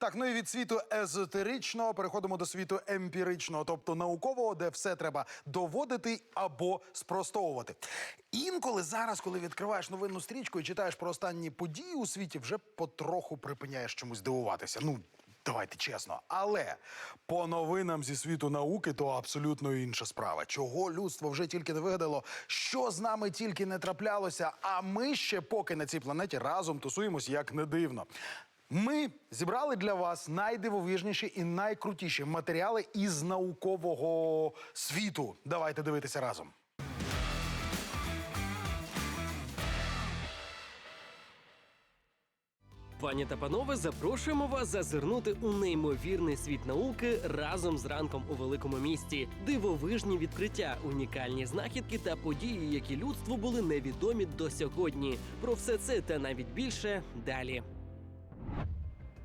Так, ну і від світу езотеричного переходимо до світу емпіричного, тобто наукового, де все треба доводити або спростовувати. Інколи зараз, коли відкриваєш новинну стрічку і читаєш про останні події у світі, вже потроху припиняєш чомусь дивуватися. Ну, давайте чесно. Але по новинам зі світу науки то абсолютно інша справа. Чого людство вже тільки не вигадало, що з нами тільки не траплялося, а ми ще поки на цій планеті разом тусуємось, як не дивно. Ми зібрали для вас найдивовижніші і найкрутіші матеріали із наукового світу. Давайте дивитися разом. Пані та панове, запрошуємо вас зазирнути у неймовірний світ науки разом з ранком у великому місті. Дивовижні відкриття, унікальні знахідки та події, які людству були невідомі до сьогодні. Про все це та навіть більше далі.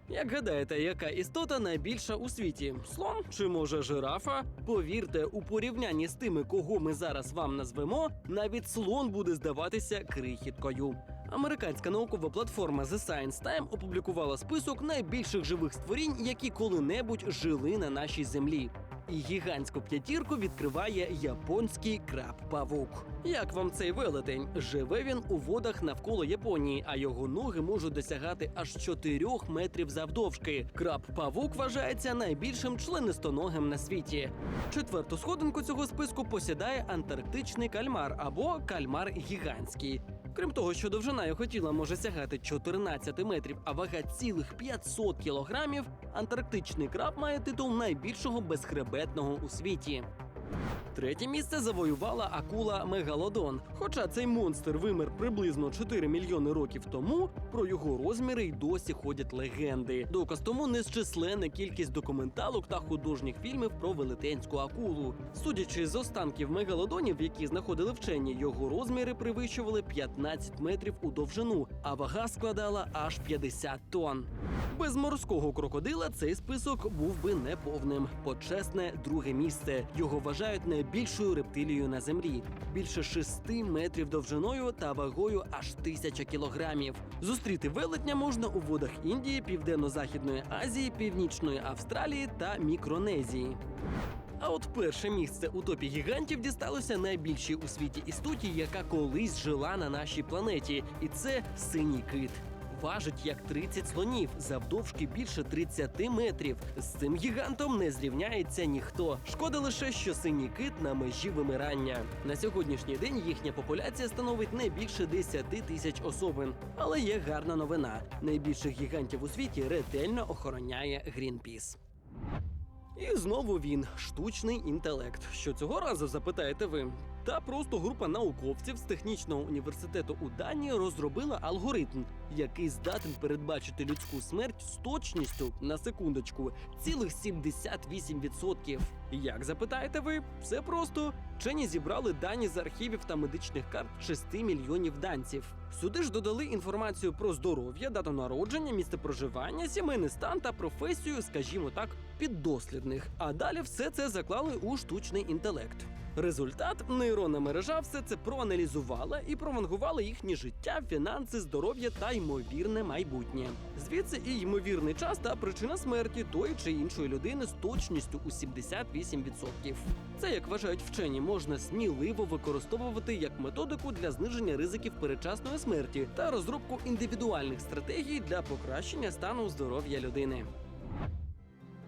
Як гадаєте, яка істота найбільша у світі? Слон чи може жирафа? Повірте, у порівнянні з тими, кого ми зараз вам назвемо, навіть слон буде здаватися крихіткою. Американська наукова платформа The Science Time опублікувала список найбільших живих створінь, які коли-небудь жили на нашій землі. І гігантську п'ятірку відкриває японський краб-павук. Як вам цей велетень? Живе він у водах навколо Японії, а його ноги можуть досягати аж 4 метрів завдовжки. Краб-павук вважається найбільшим членистоногим на світі. Четверту сходинку цього списку посідає антарктичний кальмар або кальмар гігантський. Крім того, що довжина його тіла може сягати 14 метрів, а вага цілих 500 кілограмів, антарктичний краб має титул найбільшого безхребетного у світі. Третє місце завоювала акула Мегалодон. Хоча цей монстр вимер приблизно 4 мільйони років тому, про його розміри й досі ходять легенди. Доказ тому незчисленна кількість документалок та художніх фільмів про велетенську акулу. Судячи з останків мегалодонів, які знаходили вчені, його розміри перевищували 15 метрів у довжину, а вага складала аж 50 тонн. Без морського крокодила цей список був би неповним. Почесне друге місце. Його вважають найбільшою рептилією на землі. Більше 6 метрів довжиною та вагою аж тисяча кілограмів. Зустріти велетня можна у водах Індії, Південно-Західної Азії, Північної Австралії та Мікронезії. А от перше місце у топі гігантів дісталося найбільшій у світі істоті, яка колись жила на нашій планеті, і це синій кит. Важить як 30 слонів, завдовжки більше 30 метрів. З цим гігантом не зрівняється ніхто. Шкода лише, що синій кит на межі вимирання. На сьогоднішній день їхня популяція становить не більше 10 тисяч особин. Але є гарна новина: найбільших гігантів у світі ретельно охороняє Greenpeace. І знову він штучний інтелект. Що цього разу запитаєте ви? Та просто група науковців з технічного університету у Данії розробила алгоритм, який здатен передбачити людську смерть з точністю на секундочку цілих 78%. Як запитаєте ви? Все просто. Вчені зібрали дані з архівів та медичних карт 6 мільйонів данців. Сюди ж додали інформацію про здоров'я, дату народження, місце проживання, сімейний стан та професію, скажімо так, піддослідних. А далі все це заклали у штучний інтелект. Результат нейронна мережа все це проаналізувала і провангувала їхнє життя, фінанси, здоров'я та ймовірне майбутнє. Звідси і ймовірний час та причина смерті тої чи іншої людини з точністю у 78%. Це, як вважають вчені, можна сміливо використовувати як методику для зниження ризиків передчасної смерті та розробку індивідуальних стратегій для покращення стану здоров'я людини.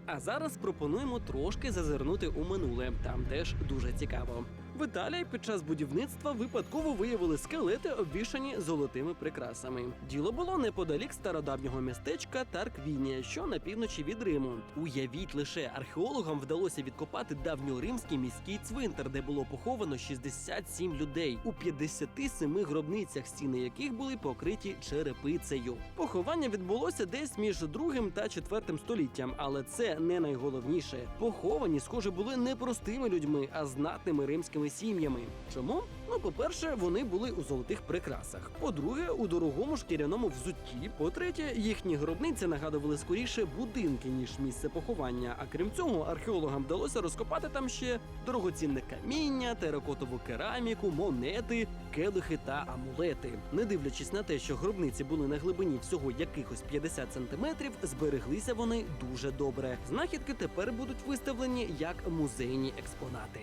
А зараз пропонуємо трошки зазирнути у минуле. Там теж дуже цікаво. В Італії під час будівництва випадково виявили скелети, обвішані золотими прикрасами. Діло було неподалік стародавнього містечка Тарквінія, що на півночі від Риму. Уявіть лише археологам вдалося відкопати давньоримський міський цвинтар, де було поховано 67 людей у 57 гробницях, стіни яких були покриті черепицею. Поховання відбулося десь між другим та четвертим століттям, але це не найголовніше. Поховані, схоже, були не простими людьми, а знатними римськими багатими сім'ями. Чому? Ну, по-перше, вони були у золотих прикрасах. По-друге, у дорогому шкіряному взутті. По-третє, їхні гробниці нагадували скоріше будинки, ніж місце поховання. А крім цього, археологам вдалося розкопати там ще дорогоцінне каміння, теракотову кераміку, монети, келихи та амулети. Не дивлячись на те, що гробниці були на глибині всього якихось 50 сантиметрів, збереглися вони дуже добре. Знахідки тепер будуть виставлені як музейні експонати.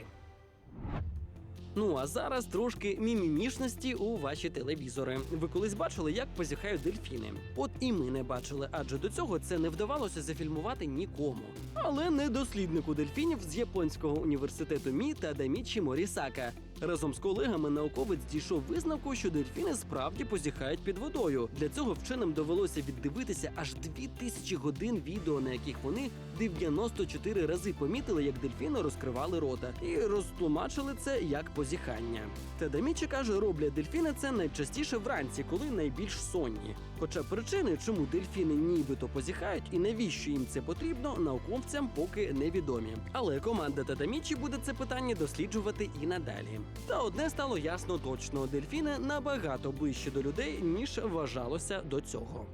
Ну а зараз трошки мімімішності у ваші телевізори. Ви колись бачили, як позіхають дельфіни? От і ми не бачили, адже до цього це не вдавалося зафільмувати нікому. Але не досліднику дельфінів з японського університету Мі та Дамічі Морісака. Разом з колегами науковець дійшов висновку, що дельфіни справді позіхають під водою. Для цього вченим довелося віддивитися аж 2000 годин відео, на яких вони 94 рази помітили, як дельфіни розкривали рота, і розтлумачили це як позіхання. Тадамічі каже, роблять дельфіни це найчастіше вранці, коли найбільш сонні. Хоча причини, чому дельфіни нібито позіхають і навіщо їм це потрібно, науковцям поки невідомі. Але команда Тадамічі буде це питання досліджувати і надалі. Та одне стало ясно точно: дельфіни набагато ближче до людей, ніж вважалося до цього.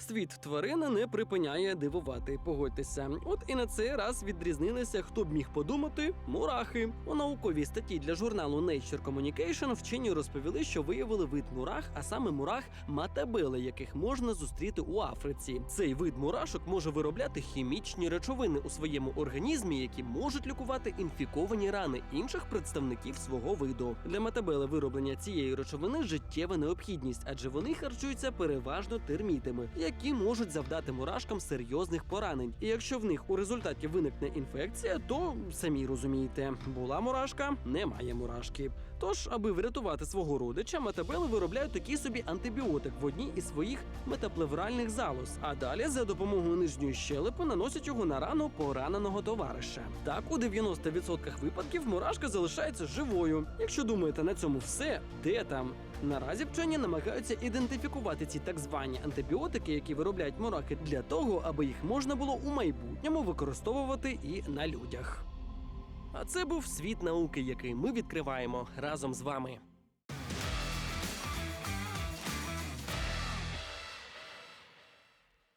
Світ тварин не припиняє дивувати. Погодьтеся. От і на цей раз відрізнилися, хто б міг подумати, мурахи. У науковій статті для журналу Nature Communication вчені розповіли, що виявили вид мурах, а саме мурах матабели, яких можна зустріти у Африці. Цей вид мурашок може виробляти хімічні речовини у своєму організмі, які можуть лікувати інфіковані рани інших представників свого виду. Для матабели вироблення цієї речовини життєва необхідність, адже вони харчуються переважно термітами, які можуть завдати мурашкам серйозних поранень. І якщо в них у результаті виникне інфекція, то самі розумієте, була мурашка, немає мурашки. Тож, аби врятувати свого родича, матабели виробляють такий собі антибіотик в одній із своїх метаплевральних залоз, а далі за допомогою нижньої щелепи наносять його на рану пораненого товариша. Так, у 90% випадків мурашка залишається живою. Якщо думаєте на цьому все, де там? Наразі вчені намагаються ідентифікувати ці так звані антибіотики, які виробляють мораки, для того, аби їх можна було у майбутньому використовувати і на людях. А це був світ науки, який ми відкриваємо разом з вами.